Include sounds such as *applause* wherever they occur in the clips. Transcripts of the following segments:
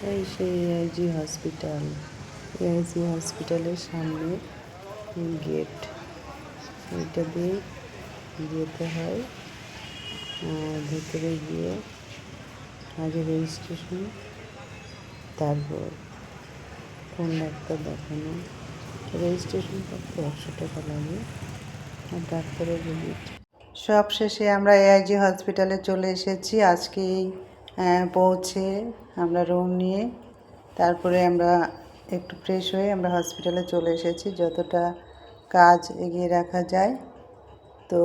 এই সেই AIG hospital AIG হসপিটালের সামনে গেট এটা দিয়ে যেতে হয়। ভেতরে গিয়ে আগে রেজিস্ট্রেশন তারপর কোন ডাক্তার দেখানো। রেজিস্ট্রেশন করতে একশো টাকা লাগে আর ডাক্তারের সব শেষে আমরা এআইজি হসপিটালে চলে এসেছি। আজকেই আহ, পৌঁছে আমরা রুম নিয়ে, তারপরে আমরা একটু ফ্রেশ হয়ে আমরা হসপিটালে চলে এসেছি। যতটা কাজ এগিয়ে রাখা যায়। তো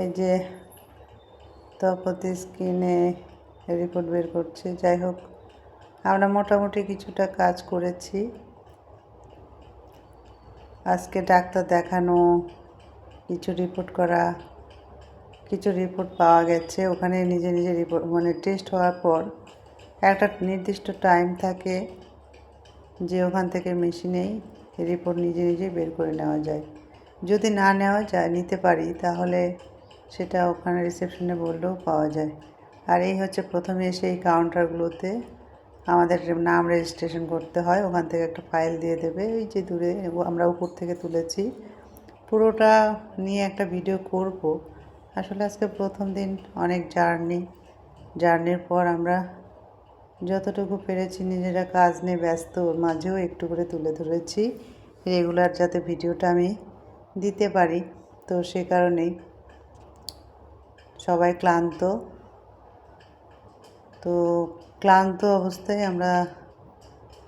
এই যে তপতি স্কিনে রিপোর্ট বের করছে। যাই হোক, আমরা মোটামুটি কিছুটা কাজ করেছি। আজকে ডাক্তার দেখানো, কিছু রিপোর্ট করা কিছু রিপোর্ট পাওয়া গেছে। ওখানে নিজে নিজে রিপোর্ট মানে টেস্ট হওয়ার পর একটা নির্দিষ্ট টাইম থাকে যে ওখান থেকে মেশিনেই রিপোর্ট নিজে নিজে বের করে নেওয়া যায়। যদি না নেওয়া যায়, নিতে পারি, তাহলে সেটা ওখানে রিসেপশনে বললেও পাওয়া যায়। আর এই হচ্ছে প্রথমে এসে এই কাউন্টারগুলোতে আমাদের নাম রেজিস্ট্রেশন করতে হয়। ওখান থেকে একটা ফাইল দিয়ে দেবে। ওই যে দূরে, আমরা উপর থেকে তুলেছি। পুরোটা নিয়ে একটা ভিডিও করব। আসলে আজকে প্রথম দিন, অনেক জার্নি। জার্নির পর আমরা যতটুকু পেরেছি নিজেরা কাজ নিয়ে ব্যস্ত মাঝেও একটু করে তুলে ধরেছি। রেগুলার যাতে ভিডিওটা আমি দিতে পারি, তো সে কারণেই। সবাই ক্লান্ত। তো ক্লান্ত অবস্থায় আমরা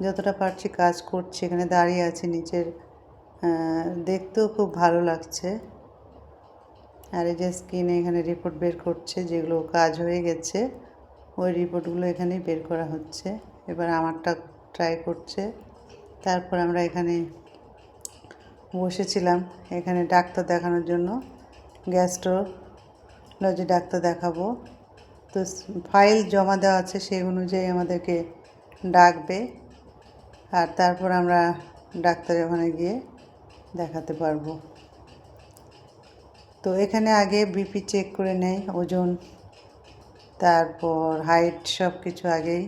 যতটা পারছি কাজ করছি, এখানে দাঁড়িয়ে আছি, নিচের দেখতেও খুব ভালো লাগছে। আর এই যে স্কিনে এখানে রিপোর্ট বের করছে, যেগুলো কাজ হয়ে গেছে, ওই রিপোর্টগুলো এখানেই বের করা হচ্ছে। এবার আমারটা ট্রাই করছে। তারপর আমরা এখানে বসেছিলাম এখানে ডাক্তার দেখানোর জন্য। গ্যাস্ট্রোলজি ডাক্তার দেখাবো। তো ফাইল জমা দেওয়া আছে সেই অনুযায়ী আমাদেরকে ডাকবে। আর তারপর আমরা ডাক্তারের ওখানে গিয়ে দেখাতে পারব। তো এখানে আগে বিপি চেক করে নেয়, ওজন, তারপর হাইট সব কিছু আগেই।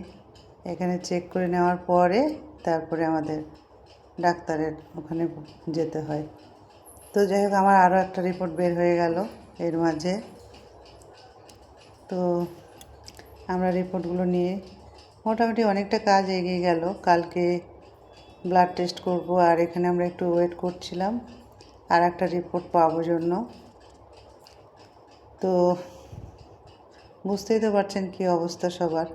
এখানে চেক করে নেওয়ার পরে তারপরে আমাদের ডাক্তারের ওখানে যেতে হয়। তো যাই হোক, আমার আরও একটা রিপোর্ট বের হয়ে গেল এর মাঝে। তো আমরা রিপোর্টগুলো নিয়ে মোটামুটি অনেকটা কাজ এগিয়ে গেল। কালকে ব্লাড টেস্ট করব, আর এখানে আমরা একটু ওয়েট করছিলাম আর একটা রিপোর্ট পাবো জন্য। তো বুঝতেই তো পারছেন কী অবস্থা সবার।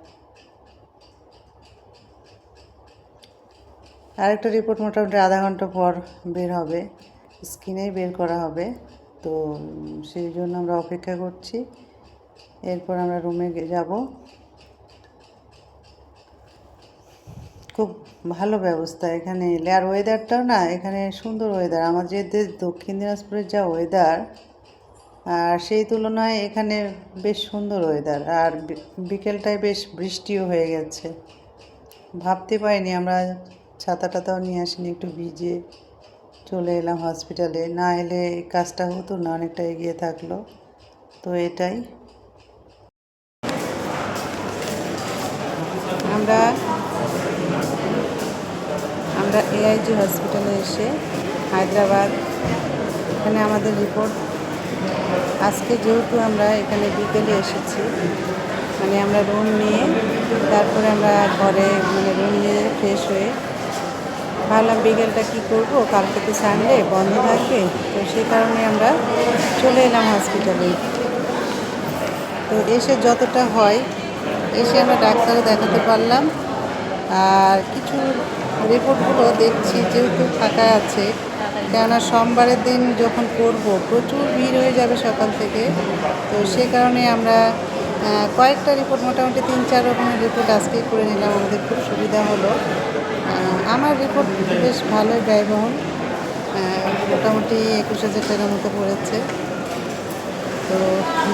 আরেকটা রিপোর্ট মোটামুটি আধা ঘণ্টা পর বের হবে স্কিনেই বের করা হবে, তো সেই জন্য আমরা অপেক্ষা করছি। এরপর আমরা রুমে যাব। খুব ভালো ব্যবস্থা এখানে। এলে আর ওয়েদারটাও না, এখানে সুন্দর ওয়েদার আমাদের দক্ষিণ দিনাজপুরের যা ওয়েদার আর সেই তুলনায় এখানে বেশ সুন্দর ওয়েদার আর বিকেলটায় বেশ বৃষ্টিও হয়ে গেছে। ভাবতে পারিনি আমরা ছাতা টাতাও নিয়ে আসিনি, একটু ভিজে চলে এলাম হসপিটালে না এলে কাজটা হতো না, অনেকটা এগিয়ে থাকল। তো এটাই। আমরা আমরা এআইজি হসপিটালে এসে হায়দ্রাবাদ, এখানে আমাদের রিপোর্ট আজকে যেহেতু আমরা এখানে বিকেলে এসেছি মানে আমরা রুম নিয়ে, তারপরে আমরা ঘরে মানে রুম নিয়ে ফ্রেশ হয়ে, ভাবলাম বিকেলটা কী করব, কালকে তো সানডে বন্ধ থাকবে, তো সেই কারণে আমরা চলে এলাম হসপিটালে তো এসে যতটা হয়, এসে আমরা ডাক্তারও দেখাতে পারলাম, আর কিছু রিপোর্টগুলো দেখছি, যেহেতু ফাঁকা আছে কেননা সোমবারের দিন যখন করব, প্রচুর ভিড় হয়ে যাবে সকাল থেকে। তো সে কারণে আমরা কয়েকটা রিপোর্ট মোটামুটি তিন, চার রকমের রিপোর্ট আজকেই করে নিলাম। আমাদের খুব সুবিধা হলো। আমার রিপোর্ট বেশ ভালোই ব্যয়বহুল। মোটামুটি একুশ হাজার টাকার মতো পড়েছে। তো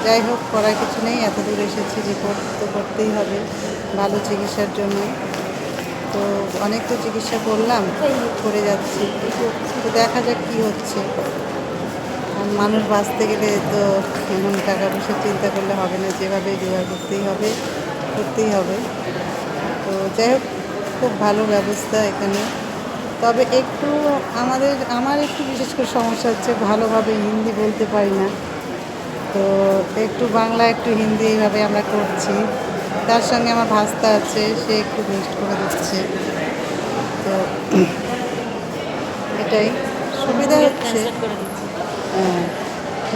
যাই হোক, করার কিছু নেই। এত দূর এসেছি রিপোর্ট তো করতেই হবে। ভালো চিকিৎসার জন্য। তো অনেক তো চিকিৎসা করলাম, করে যাচ্ছি। তো দেখা যাক কী হচ্ছে। মানুষ বাঁচতে গেলে তো এমন টাকা পয়সা চিন্তা করলে হবে না, যেভাবে জোগাড় করতেই হবে করতেই হবে। তো যাই হোক, খুব ভালো ব্যবস্থা এখানে। তবে একটু আমাদের, আমার একটু বিশেষ করে সমস্যা হচ্ছে, ভালোভাবে হিন্দি বলতে পারি না। তো একটু বাংলা, একটু হিন্দি এইভাবে আমরা করছি। তার সঙ্গে আমার ভাস্তা আছে সে একটু মিক্সড করে দিচ্ছে। তো এটাই। সুবিধা হচ্ছে। হ্যাঁ।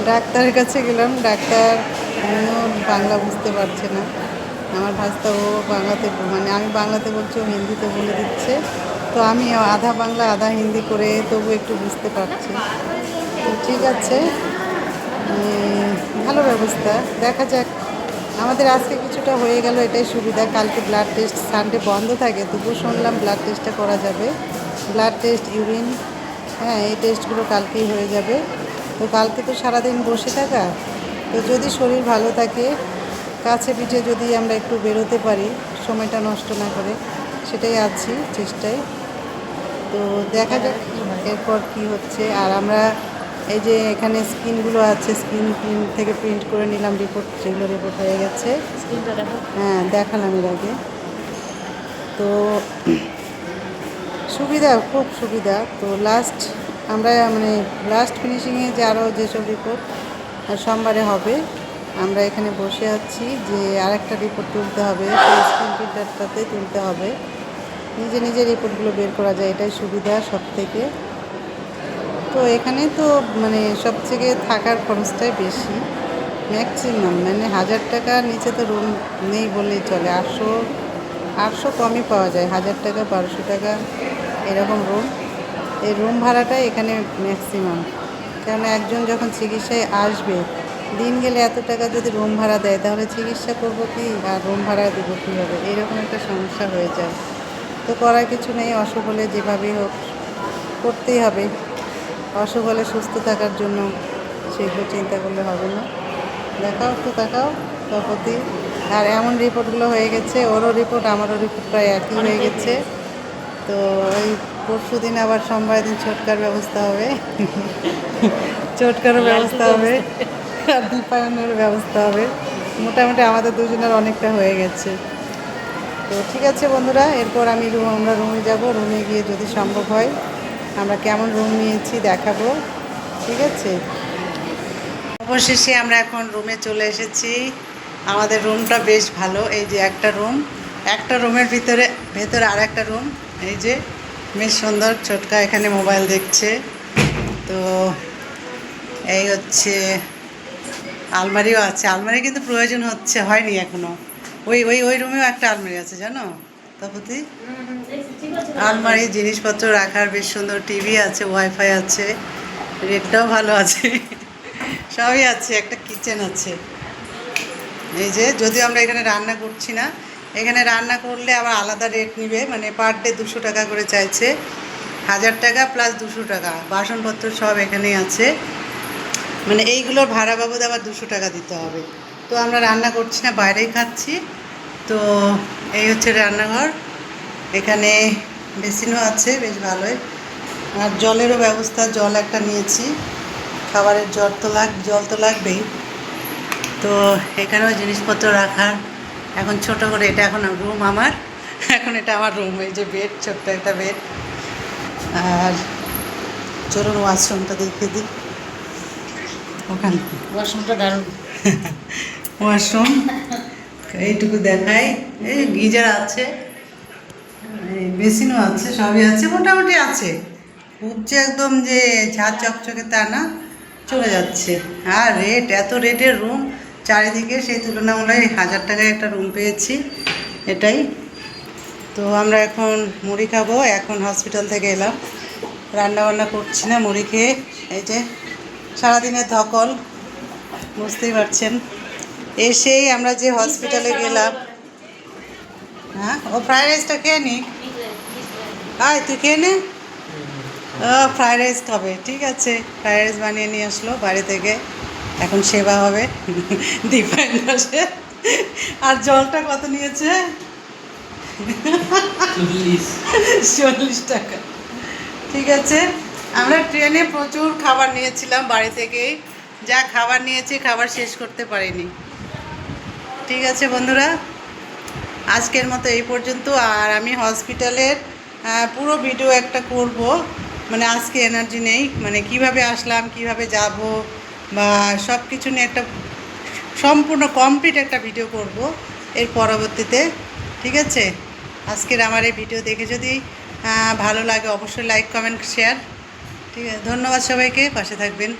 ডাক্তারের কাছে গেলাম ডাক্তার উনিও বাংলা বুঝতে পারছে না। আমার ভাস্তা ও বাংলাতে মানে আমি বাংলাতে বলছি ও হিন্দিতে বলে দিচ্ছে। তো আমি আধা বাংলা আধা হিন্দি করে তবু একটু বুঝতে পারছি। তো ঠিক আছে। ভালো ব্যবস্থা। দেখা যাক। আমাদের আজকে কিছুটা হয়ে গেল, এটাই সুবিধা। কালকে ব্লাড টেস্ট সানডে বন্ধ থাকে তবু শুনলাম ব্লাড টেস্টটা করা যাবে। ব্লাড টেস্ট ইউরিন হ্যাঁ এই টেস্টগুলো কালকেই হয়ে যাবে। তো কালকে তো সারাদিন বসে থাকা। তো যদি শরীর ভালো থাকে, কাছে পিঠে যদি আমরা একটু বেরোতে পারি, সময়টা নষ্ট না করে, সেটাই আছি চেষ্টায়। তো দেখা যাক, এরপর কি হচ্ছে। আর আমরা এই যে এখানে স্ক্রিনগুলো আছে স্ক্রিন প্রিন্ট থেকে প্রিন্ট করে নিলাম রিপোর্ট সেগুলো রিপোর্ট হয়ে গেছে। হ্যাঁ দেখালাম এর আগে। তো সুবিধা খুব সুবিধা। তো লাস্ট আমরা মানে লাস্ট ফিনিশিংয়ে যে আরও যেসব রিপোর্ট সোমবারে হবে আমরা এখানে বসে আছি যে আরেকটা রিপোর্ট তুলতে হবে সেই স্ক্রিন প্রিন্টারটাতে তুলতে হবে। নিজে নিজে রিপোর্টগুলো বের করা যায় এটাই সুবিধা সব থেকে তো এখানে তো মানে সব থেকে থাকার খরচটাই বেশি। ম্যাক্সিমাম মানে হাজার টাকার নিচে তো রুম নেই বললেই চলে। আটশো আটশো কমই পাওয়া যায়। হাজার টাকা, বারোশো টাকা এরকম রুম এই রুম ভাড়াটাই এখানে ম্যাক্সিমাম কেননা একজন যখন চিকিৎসায় আসবে, দিন গেলে এত টাকা যদি রুম ভাড়া দেয়, তাহলে চিকিৎসা করব কি? আর রুম ভাড়া দেবো কীভাবে? এরকম একটা সমস্যা হয়ে যায়। তো করার কিছু নেই, অসুখ হলে যেভাবেই হোক, করতেই হবে। অসুখ হলে সুস্থ থাকার জন্য সেগুলো চিন্তা করলে হবে না। দেখাও একটু দেখাও তপতি আর এমন রিপোর্টগুলো হয়ে গেছে ওরও রিপোর্ট আমারও রিপোর্ট প্রায় একই হয়ে গেছে। তো ওই পরশু দিন আবার সোমবার দিন ছোটকার ব্যবস্থা হবে। ছোটকারও ব্যবস্থা হবে। আর দীপায়নের ব্যবস্থা হবে। মোটামুটি আমাদের দুজনের অনেকটা হয়ে গেছে। তো ঠিক আছে বন্ধুরা এরপর আমি রুম আমরা রুমে যাব। রুমে গিয়ে যদি সম্ভব হয় আমরা কেমন রুম নিয়েছি দেখাবো, ঠিক আছে? অবশেষে আমরা এখন রুমে চলে এসেছি। আমাদের রুমটা বেশ ভালো, এই যে একটা রুম একটা রুমের ভিতরে, ভেতরে আর একটা রুম এই যে, বেশ সুন্দর, ছোটকা এখানে মোবাইল দেখছে। তো এই হচ্ছে, আলমারিও আছে। আলমারি কিন্তু প্রয়োজন হচ্ছে, হয়নি এখনও। ওই ওই ওই রুমেও একটা আলমারি আছে, জানো? তপতি? আলমারি, জিনিসপত্র রাখার বেশ সুন্দর টিভি আছে ওয়াইফাই আছে, রেটটাও ভালো আছে। সবই আছে, একটা কিচেন আছে। এই যে, যদিও আমরা এখানে রান্না করছি না, এখানে রান্না করলে আবার আলাদা রেট নিবে মানে পার ডে দুশো টাকা করে চাইছে। হাজার টাকা প্লাস দুশো টাকা, বাসনপত্র সব এখানেই আছে। মানে এইগুলোর ভাড়া বাবদ আবার দুশো টাকা দিতে হবে। তো আমরা রান্না করছি না, বাইরেই খাচ্ছি। তো এই হচ্ছে রান্নাঘর। এখানে বেসিনও আছে বেশ ভালোই। আর জলেরও ব্যবস্থা জল একটা নিয়েছি। খাবারের জল তো লাগ জল তো লাগবেই। তো এখানেও জিনিসপত্র রাখার। এখন ছোট করে এটা এখন রুম আমার। এখন এটা আমার রুম এই যে বেড ছোট্ট একটা বেড। আর চলুন ওয়াশরুমটা দেখে দিই। ওখান ওয়াশরুমটা দারুণ। ওয়াশরুম এইটুকু দেখাই। এই গিজার আছে। বেসিনও আছে, সবই আছে, মোটামুটি আছে। যে একদম যে ঝাঁ চকচকে তা না, চলে যাচ্ছে। আর রেট এত রেটের রুম চারিদিকে সেই তুলনামূলক হাজার টাকায় একটা রুম পেয়েছি, এটাই। তো আমরা এখন মুড়ি খাব, এখন হসপিটাল থেকে এলাম। রান্না বান্না করছি না, মুড়ি খেয়ে, এই যে সারাদিনের ধকল, বুঝতেই পারছেন। এসেই আমরা যে হসপিটালে গেলাম। হ্যাঁ ও ফ্রাইড রাইসটা খেয়ে নি? আয় তুই খেয়ে নে। ও ফ্রাইড রাইস খাবে ঠিক আছে। ফ্রাইড রাইস বানিয়ে নিয়ে আসলো বাড়ি থেকে। এখন সেবা হবে। *laughs* দীপায়ন বসে আর জলটা কত নিয়েছে? চল্লিশ। টাকা। ঠিক আছে। আমরা ট্রেনে প্রচুর খাবার নিয়েছিলাম বাড়ি থেকেই। যা খাবার নিয়েছি খাবার শেষ করতে পারিনি। ঠিক আছে বন্ধুরা। আজকের মতো এই পর্যন্ত। আর আমি হসপিটালের পুরো ভিডিও একটা করব। মানে আজকে এনার্জি নেই। মানে কীভাবে আসলাম, কীভাবে যাব, বা সব কিছু নিয়ে একটা সম্পূর্ণ কমপ্লিট একটা ভিডিও করব এর পরবর্তীতে। ঠিক আছে? আজকের আমার এই ভিডিও দেখে যদি ভালো লাগে, অবশ্যই লাইক কমেন্ট শেয়ার ঠিক আছে? ধন্যবাদ সবাইকে। পাশে থাকবেন।